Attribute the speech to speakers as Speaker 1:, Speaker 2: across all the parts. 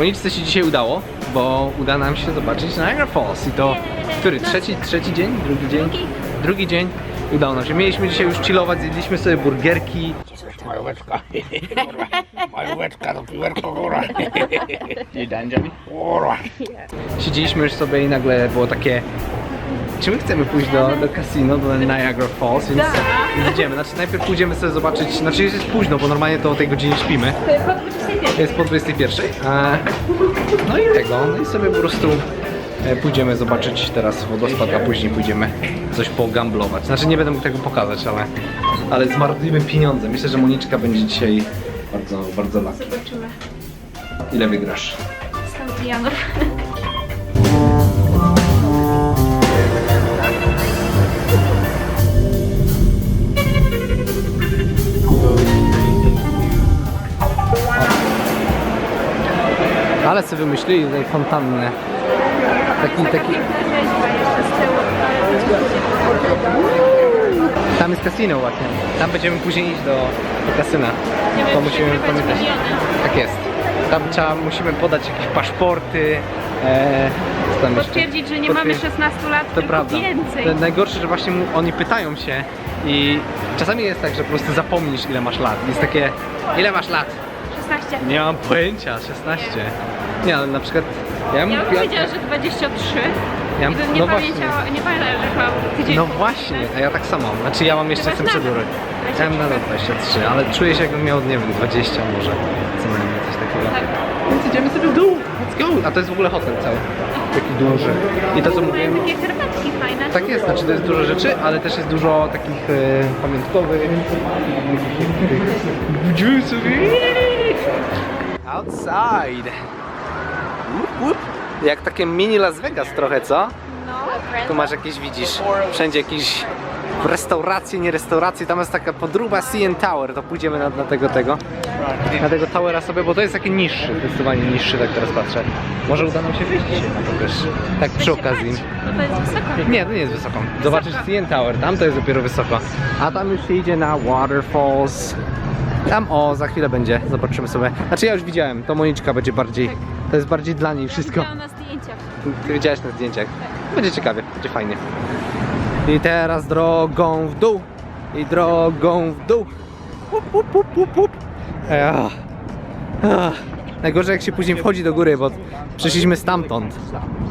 Speaker 1: Moniczce się dzisiaj udało, bo uda nam się zobaczyć Niagara Falls i to który? Trzeci, trzeci dzień? Drugi dzień?
Speaker 2: Drugi.
Speaker 1: Drugi dzień. Udało nam się. Mieliśmy dzisiaj już chillować, zjedliśmy sobie burgerki.
Speaker 3: Majóweczka. Majóweczka do piwerko? Kurwa.
Speaker 1: Siedzieliśmy już sobie i nagle było takie czy my chcemy pójść do, do casino, do Niagara Falls, więc, więc idziemy. Znaczy najpierw pójdziemy sobie zobaczyć, znaczy jest późno, bo normalnie to o tej godzinie śpimy. Jest po 21. E, no i tego, no i sobie po prostu e, pójdziemy zobaczyć teraz wodospad, a później pójdziemy coś pogamblować. Znaczy nie będę mógł tego pokazać, ale, ale zmarnujemy pieniądze. Myślę, że Moniczka będzie dzisiaj bardzo, bardzo lucky.
Speaker 2: Zobaczymy.
Speaker 1: Ile wygrasz?
Speaker 2: 100 milionów.
Speaker 1: Ale sobie wymyślili tutaj fontannę. Taki, taki... Tam jest kasino właśnie. Tam będziemy później iść do, do kasyna. To musimy pamiętać. Tak jest. Tam trzeba, musimy podać jakieś paszporty. E, co tam jeszcze?
Speaker 2: Potwierdzić, że nie mamy
Speaker 1: Potwier-
Speaker 2: 16 lat,
Speaker 1: To
Speaker 2: tylko
Speaker 1: prawda.
Speaker 2: więcej.
Speaker 1: To najgorsze, że właśnie mu- oni pytają się i czasami jest tak, że po prostu zapomnisz ile masz lat. Jest takie, ile masz lat?
Speaker 2: 16.
Speaker 1: Nie mam pojęcia, 16. Nie, ale na przykład ja bym
Speaker 2: Ja bym powiedziała, że 23.
Speaker 1: ja bym-
Speaker 2: bym nie
Speaker 1: no
Speaker 2: pamiętała, nie pamiętam, że chyba tydzień
Speaker 1: No
Speaker 2: po-
Speaker 1: właśnie, a ja tak samo. Znaczy ja mam jeszcze
Speaker 2: Ty
Speaker 1: jestem
Speaker 2: masz nadal
Speaker 1: Ja mam nadal 23, ale czuję się jakbym miał, nie wiem, 20 może. Co najmniej coś takiego.
Speaker 2: Tak.
Speaker 1: Więc idziemy sobie w dół. Let's go! A to jest w ogóle hotel cały. Taki duży. I to co
Speaker 2: Mają
Speaker 1: mówiłem.
Speaker 2: takie herbatki fajne.
Speaker 1: Tak jest, znaczy to jest dużo rzeczy, ale też jest dużo takich e, pamiątkowych. Sobie. Outside. Jak takie mini Las Vegas trochę, co?
Speaker 2: No.
Speaker 1: Tu masz jakieś, widzisz, wszędzie jakieś restauracje, nie restauracje, tam jest taka podróba CN Tower, to pójdziemy na, na tego, tego, na tego towera sobie, bo to jest taki niższy, zdecydowanie niższy, tak teraz patrzę. Może uda nam się wyjść dzisiaj tak przy okazji.
Speaker 2: No to jest wysoko.
Speaker 1: Nie, to nie jest wysoko. Zobaczysz CN Tower, tam to jest dopiero wysoko. A tam już się idzie na Waterfalls. Tam, o, za chwilę będzie, zobaczymy sobie. Znaczy ja już widziałem, to Moniczka będzie bardziej, to jest bardziej dla niej wszystko.
Speaker 2: Widziałam na zdjęciach.
Speaker 1: Ty widziałeś na zdjęciach. Będzie ciekawie, będzie fajnie. I teraz drogą w dół. I drogą w dół. Up, up, up, up, up. Ech. Ech. Najgorzej jak się później wchodzi do góry, bo przyszliśmy stamtąd.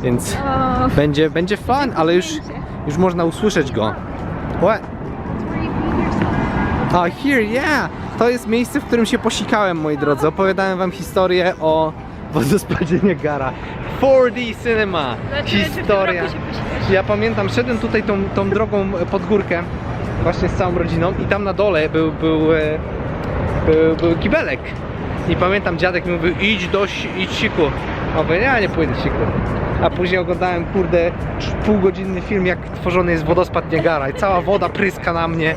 Speaker 1: Więc
Speaker 2: O,
Speaker 1: będzie, będzie fun, ale już, już można usłyszeć go. What? A here, yeah! To jest miejsce, w którym się posikałem, moi drodzy. Opowiadałem wam historię o wodospadzie Niagara. 4D Cinema.
Speaker 2: znaczy,
Speaker 1: Historia. Ja pamiętam, szedłem tutaj tą, tą drogą pod górkę, właśnie z całą rodziną i tam na dole był, był, e, był, był kibelek. I pamiętam, dziadek mi mówił, idź do idź siku. A mówię, ja nie pójdę siku. A później oglądałem, kurde, półgodzinny film, jak tworzony jest wodospad Niagara i cała woda pryska na mnie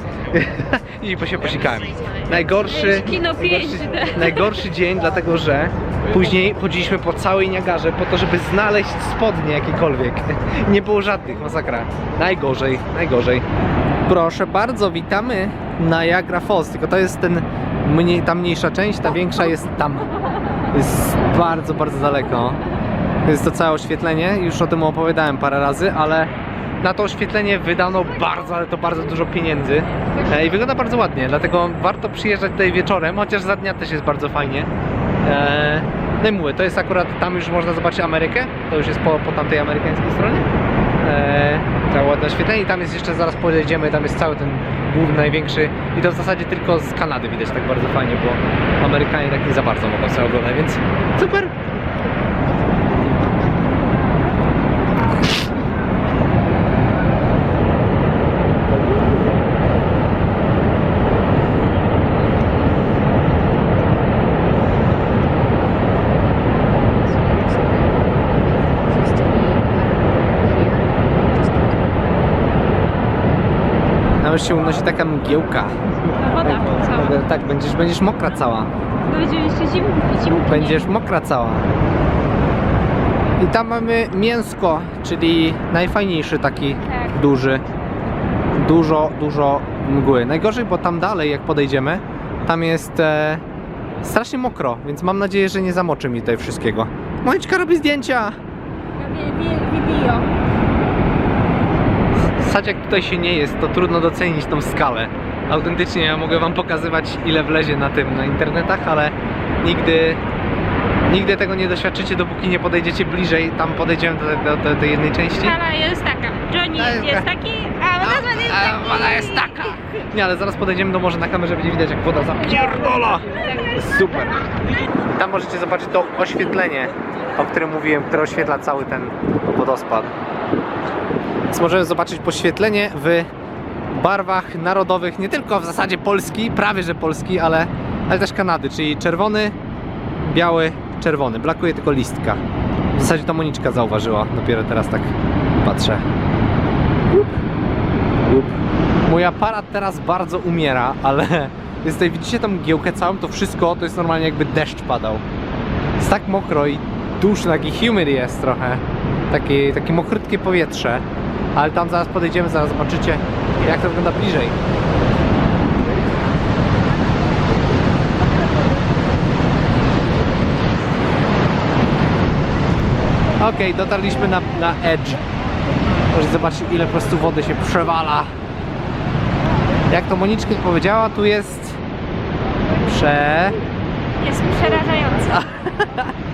Speaker 1: i po się posikałem. Najgorszy, najgorszy,
Speaker 2: 5D.
Speaker 1: najgorszy dzień, dlatego że później chodziliśmy po całej Niagarze po to, żeby znaleźć spodnie jakiekolwiek. Nie było żadnych, masakra. Najgorzej, najgorzej. Proszę bardzo, witamy Niagara Falls, tylko to jest ten mniej, ta mniejsza część, ta większa jest tam. Jest bardzo, bardzo daleko. Jest to całe oświetlenie, już o tym opowiadałem parę razy, ale na to oświetlenie wydano bardzo, ale to bardzo dużo pieniędzy E, i wygląda bardzo ładnie, dlatego warto przyjeżdżać tutaj wieczorem, chociaż za dnia też jest bardzo fajnie. E, No i mówię, to jest akurat, tam już można zobaczyć Amerykę, to już jest po, po tamtej amerykańskiej stronie. E, Całe ładne oświetlenie i tam jest jeszcze, zaraz podejdziemy, tam jest cały ten główny, największy i to w zasadzie tylko z Kanady widać tak bardzo fajnie, bo Amerykanie tak nie za bardzo mogą sobie oglądać, więc super! Już się unosi taka mgiełka.
Speaker 2: No woda cała.
Speaker 1: Tak, będziesz, będziesz mokra cała.
Speaker 2: Będzie jeszcze zim, zimki.
Speaker 1: Będziesz mokra cała. I tam mamy mięsko, czyli najfajniejszy taki
Speaker 2: Tak.
Speaker 1: duży. Dużo, dużo mgły. Najgorzej, bo tam dalej, jak podejdziemy, tam jest e, strasznie mokro, więc mam nadzieję, że nie zamoczy mi tutaj wszystkiego. Moniczka robi zdjęcia!
Speaker 2: Video.
Speaker 1: Sać jak tutaj się nie jest, to trudno docenić tą skalę. Autentycznie ja mogę wam pokazywać ile wlezie na tym, na internetach, ale nigdy, nigdy tego nie doświadczycie, dopóki nie podejdziecie bliżej. Tam podejdziemy do, do, do tej jednej części.
Speaker 2: Skala jest taka. Johnny
Speaker 1: Ta jest
Speaker 2: jest
Speaker 1: taka.
Speaker 2: taki, a woda jest
Speaker 1: A,
Speaker 2: taki.
Speaker 1: woda jest taka! Nie, ale zaraz podejdziemy do morza na kamerze, będzie widać jak woda zapierdola. Super. Tam możecie zobaczyć to oświetlenie, o którym mówiłem, które oświetla cały ten wodospad. Więc możemy zobaczyć podświetlenie w barwach narodowych, nie tylko w zasadzie Polski, prawie że Polski, ale, ale też Kanady, czyli czerwony, biały, czerwony. Brakuje tylko listka. W zasadzie to Moniczka zauważyła, dopiero teraz tak patrzę. Mój aparat teraz bardzo umiera, ale jest tutaj, widzicie tą mgiełkę całą, to wszystko to jest normalnie jakby deszcz padał. Jest tak mokro i duszno, taki humid jest trochę. Takie, takie mokrutkie powietrze. Ale tam zaraz podejdziemy, zaraz zobaczycie jak to wygląda bliżej. Okej, dotarliśmy na, na edge. Możecie zobaczyć ile po prostu wody się przewala. Jak to Moniczka powiedziała, tu jest prze...
Speaker 2: Jest przerażająca.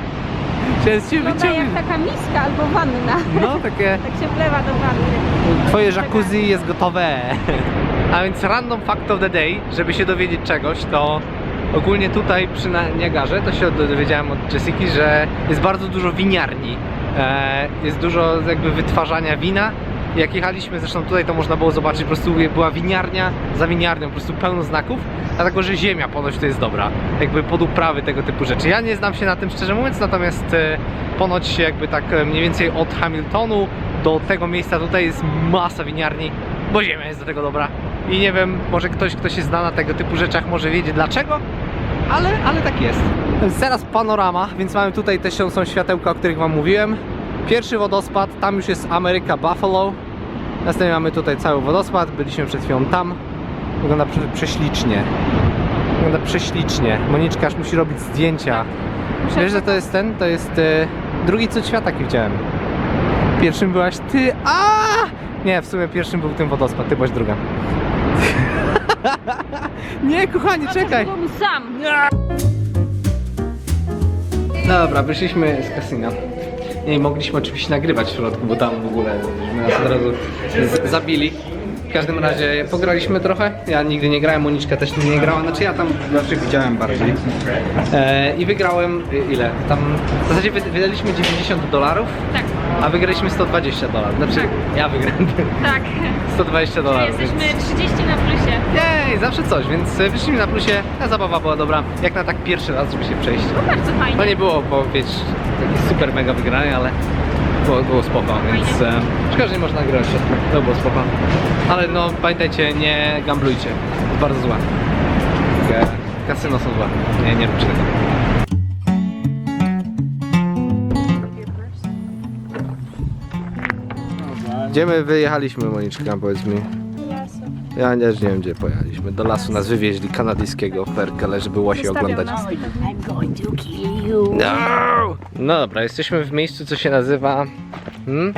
Speaker 1: Przez cię
Speaker 2: Wygląda jak taka miska albo wanna.
Speaker 1: No, takie...
Speaker 2: Tak się wlewa do wanny.
Speaker 1: Twoje jacuzzi jest gotowe. A więc random fact of the day, żeby się dowiedzieć czegoś, to ogólnie tutaj przy Na- Niagarze, to się dowiedziałem od Jessiki, że jest bardzo dużo winiarni. E, jest dużo jakby wytwarzania wina. Jak jechaliśmy zresztą tutaj, to można było zobaczyć, po prostu była winiarnia za winiarnią, po prostu pełno znaków, dlatego że ziemia ponoć to jest dobra, jakby pod uprawy tego typu rzeczy. Ja nie znam się na tym szczerze mówiąc, natomiast e, ponoć jakby tak e, mniej więcej od Hamiltonu do tego miejsca tutaj jest masa winiarni, bo ziemia jest do tego dobra. I nie wiem, może ktoś, kto się zna na tego typu rzeczach, może wiedzieć dlaczego, ale, ale tak jest. Teraz panorama, więc mamy tutaj te są światełka, o których Wam mówiłem. Pierwszy wodospad, tam już jest Ameryka Buffalo. Następnie mamy tutaj cały wodospad, byliśmy przed chwilą tam. Wygląda prze, prześlicznie. Wygląda prześlicznie. Moniczka aż musi robić zdjęcia. Wiesz, że to jest ten? To jest e, drugi cud świata, jaki widziałem. Pierwszym byłaś ty, a Nie, w sumie pierwszym był ten wodospad, ty byłaś druga. Nie, kochanie, czekaj.
Speaker 2: Byłam sam.
Speaker 1: Dobra, wyszliśmy z kasyna. Nie mogliśmy oczywiście nagrywać w środku, bo tam w ogóle nas od razu zabili. W każdym razie pograliśmy trochę. Ja nigdy nie grałem, Moniczka też nigdy nie grała. Znaczy ja tam raczej widziałem bardziej. E, I wygrałem y, ile? Tam w zasadzie wy- wydaliśmy 90 dolarów,
Speaker 2: Tak,
Speaker 1: a wygraliśmy 120 dolarów. Znaczy ja wygrałem
Speaker 2: tak.
Speaker 1: 120 dolarów.
Speaker 2: Jesteśmy
Speaker 1: więc-
Speaker 2: 30 na plusie.
Speaker 1: Jej, zawsze coś, więc e, wyszliśmy na plusie. Ta zabawa była dobra, jak na tak pierwszy raz, żeby się przejść.
Speaker 2: No bardzo fajnie.
Speaker 1: To nie było, bo wiesz, takie super mega wygranie, ale było, było spoko, więc e, szkoda, że nie można grać. To było spoko. Ale no pamiętajcie, nie gamblujcie. To bardzo złe. Kasyno są złe. Nie, nie róbcie tego. Gdzie my wyjechaliśmy, Moniczka, powiedz mi? Ja też nie wiem, gdzie pojechaliśmy. Do lasu nas wywieźli kanadyjskiego Ferkele, żeby łosi oglądać. No! no dobra, jesteśmy w miejscu, co się nazywa. Hmm?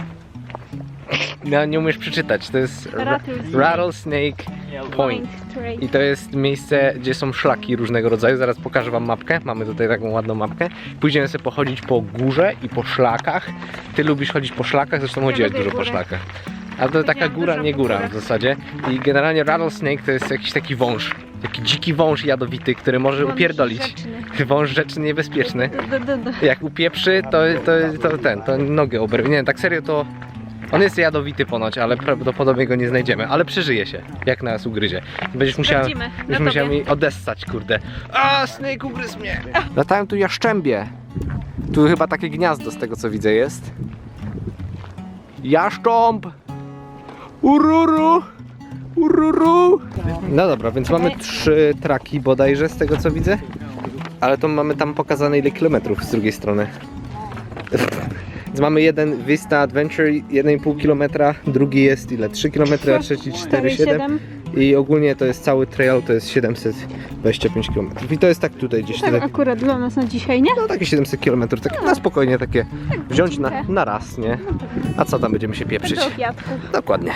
Speaker 1: No, nie umiesz przeczytać. To jest Ra-
Speaker 2: Rattlesnake.
Speaker 1: Rattlesnake Point. I to jest miejsce, gdzie są szlaki różnego rodzaju. Zaraz pokażę wam mapkę. Mamy tutaj taką ładną mapkę. Pójdziemy sobie pochodzić po górze i po szlakach. Ty lubisz chodzić po szlakach, zresztą chodziłeś
Speaker 2: lubię
Speaker 1: dużo po
Speaker 2: górę.
Speaker 1: szlakach. A to taka
Speaker 2: Chodziłam
Speaker 1: góra,
Speaker 2: dużo
Speaker 1: nie
Speaker 2: po
Speaker 1: góra
Speaker 2: górach.
Speaker 1: w zasadzie. I generalnie rattlesnake to jest jakiś taki wąż. Taki dziki wąż jadowity, który może
Speaker 2: Wąż
Speaker 1: upierdolić.
Speaker 2: rzeczny.
Speaker 1: Wąż rzeczny niebezpieczny. Jak upieprzy, to, to, to ten, to nogę oberwie. Nie, tak serio to... On jest jadowity ponoć, ale prawdopodobnie go nie znajdziemy. Ale przeżyje się, jak nas ugryzie. Będziesz musiała,
Speaker 2: Sprawdzimy. Na
Speaker 1: będziesz musiała
Speaker 2: tobie.
Speaker 1: mi odessać, kurde. A, Snake ugryzł mnie! Latają tu jaszczębie. Tu chyba takie gniazdo z tego co widzę jest. Jaszcząb! Ururu! Ururu! No dobra, więc mamy trzy traki bodajże z tego co widzę. Ale to mamy tam pokazane ile kilometrów z drugiej strony. Więc mamy jeden Vista Adventure 1,5 km, drugi jest ile? 3 km, a trzeci 4,7 I ogólnie to jest cały trail, to jest 725 km. I to jest tak tutaj gdzieś.
Speaker 2: Tak akurat dla nas na dzisiaj, nie?
Speaker 1: no takie 700 km, tak na spokojnie takie wziąć na, na raz, nie? A co tam będziemy się pieprzyć?
Speaker 2: Do.
Speaker 1: Dokładnie.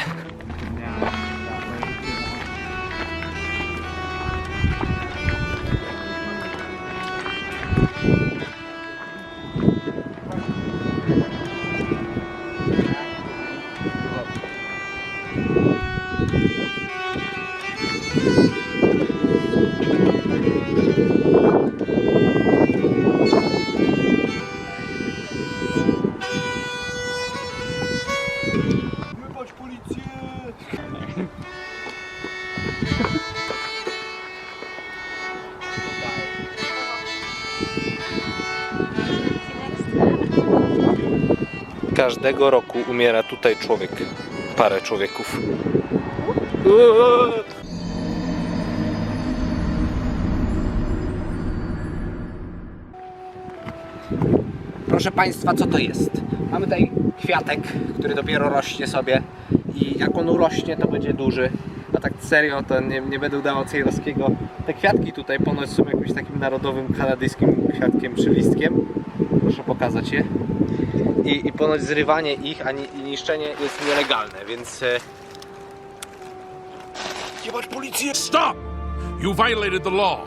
Speaker 1: Każdego roku umiera tutaj człowiek. Parę człowieków. Proszę Państwa, co to jest? Mamy tutaj kwiatek, który dopiero rośnie sobie i jak on urośnie, to będzie duży. A tak serio, to nie, nie będę udawał cejrowskiego. Te kwiatki tutaj ponoć są jakimś takim narodowym kanadyjskim kwiatkiem czy listkiem. Proszę pokazać je. I, i ponoć zrywanie ich, a ni, i niszczenie jest nielegalne, więc e,
Speaker 3: Jebać policję! Stop! You violated the law.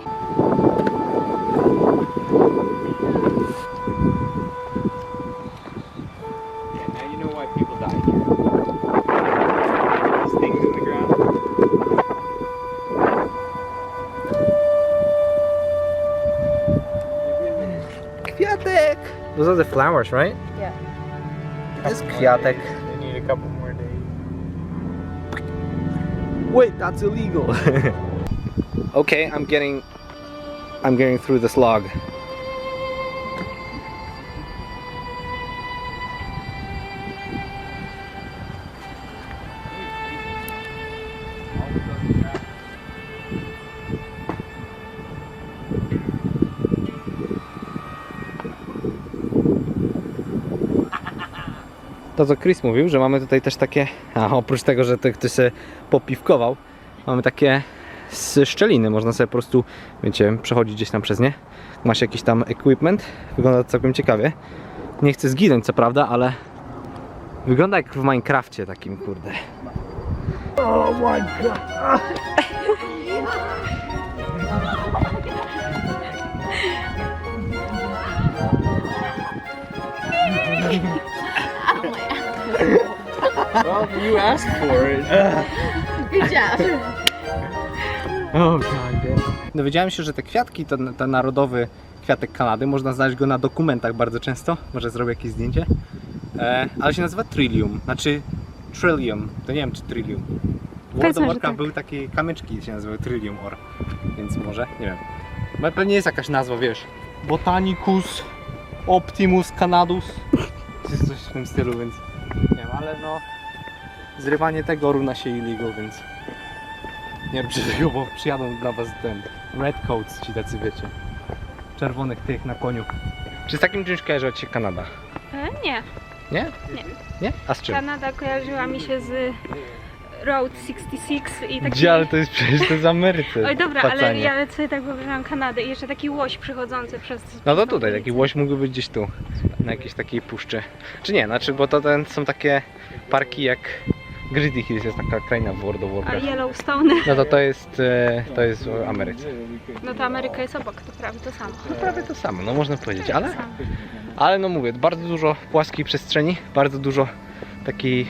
Speaker 1: Yeah, now you know why people die here. These things in the ground. Kwiatek! Those are the flowers, right?
Speaker 2: Yeah.
Speaker 1: To jest.
Speaker 4: They need a couple more days.
Speaker 1: Wait, that's illegal. okay, I'm getting I'm getting through this log. To co Chris mówił, że mamy tutaj też takie, a oprócz tego, że to ktoś się popiwkował, mamy takie szczeliny, można sobie po prostu, wiecie, przechodzić gdzieś tam przez nie. Masz jakiś tam equipment, wygląda całkiem ciekawie. Nie chcę zginąć co prawda, ale wygląda jak w Minecrafcie takim, kurde.
Speaker 4: Well, you asked for it.
Speaker 2: Wiedziałam.
Speaker 1: Oh, Dowiedziałem się, że te kwiatki, to ten narodowy kwiatek Kanady, można znaleźć go na dokumentach bardzo często. Może zrobię jakieś zdjęcie. E, ale się nazywa Trillium, znaczy Trillium. To nie wiem czy Trillium. W World of Warcraft
Speaker 2: tak.
Speaker 1: były takie kamyczki, się nazywały Trillium Or. Więc może, nie wiem. Bo Pewnie jest jakaś nazwa, wiesz. Botanicus Optimus Canadus. Jest coś w tym stylu, więc ale no zrywanie tego równa się illegal, więc nie róbcie tego, bo przyjadą dla was ten red coats ci tacy wiecie. Czerwonych tych na koniu. Czy z takim czymś kojarzy ci się Kanada?
Speaker 2: E, nie.
Speaker 1: Nie?
Speaker 2: Nie.
Speaker 1: Nie? A z czym?
Speaker 2: Kanada kojarzyła mi się z Road 66 i taki...
Speaker 1: Gdzie, ale to jest przecież to jest Ameryce.
Speaker 2: Oj dobra, ale
Speaker 1: pacanie.
Speaker 2: ja sobie tak wyobrażam Kanadę i jeszcze taki łoś przychodzący przez...
Speaker 1: No to tutaj, taki łoś mógłby być gdzieś tu, na jakiejś takiej puszczy. Czy nie, znaczy, bo to ten, są takie parki jak Grizzly Hills, jest taka kraina w World of
Speaker 2: A
Speaker 1: Warcraft.
Speaker 2: Yellowstone,
Speaker 1: No to to jest, e, to jest w Ameryce.
Speaker 2: no to Ameryka jest obok, to prawie to samo.
Speaker 1: No prawie to samo, no można powiedzieć, ale, ale no mówię, bardzo dużo płaskiej przestrzeni, bardzo dużo takiej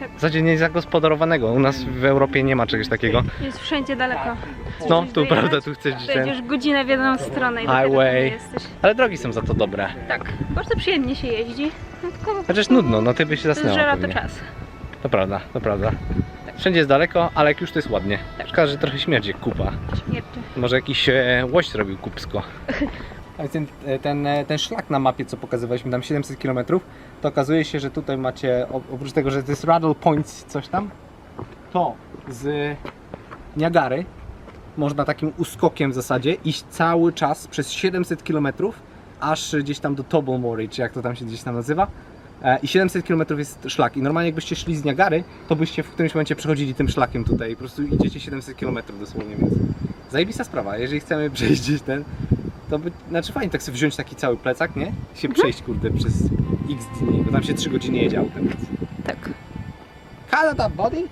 Speaker 2: Tak.
Speaker 1: w zasadzie niezagospodarowanego. U nas w Europie nie ma czegoś takiego.
Speaker 2: Jest wszędzie daleko.
Speaker 1: No, tu
Speaker 2: dojechać,
Speaker 1: prawda, tu chcesz ten...
Speaker 2: jedziesz godzinę w jedną stronę i
Speaker 1: Highway.
Speaker 2: jesteś.
Speaker 1: Ale drogi są za to dobre.
Speaker 2: Tak, bardzo przyjemnie się jeździ. No, tylko
Speaker 1: Chociaż nudno, no ty byś się zasnęła
Speaker 2: zżera to
Speaker 1: pewnie.
Speaker 2: czas.
Speaker 1: To prawda, to prawda. Wszędzie jest daleko, ale jak już to jest ładnie. Szkoda, że trochę śmierdzi jak kupa.
Speaker 2: Śmierci.
Speaker 1: Może jakiś e, łoś zrobił kupsko. Ten, ten, e, ten szlak na mapie, co pokazywaliśmy, tam 700 km, to okazuje się, że tutaj macie, oprócz tego, że to jest Rattle Points coś tam, to z Niagary można takim uskokiem w zasadzie iść cały czas przez 700 km, aż gdzieś tam do Tobermory, czy jak to tam się gdzieś tam nazywa. E, I 700 km jest szlak. I normalnie jakbyście szli z Niagary, to byście w którymś momencie przechodzili tym szlakiem tutaj. Po prostu idziecie 700 km dosłownie, więc zajebista sprawa. Jeżeli chcemy przejść gdzieś ten, to by, znaczy fajnie tak sobie wziąć taki cały plecak, nie? I się przejść, kurde, przez x dni, bo tam się 3 godziny jedzie autem, więc...
Speaker 2: Tak.
Speaker 1: Canada, buddy?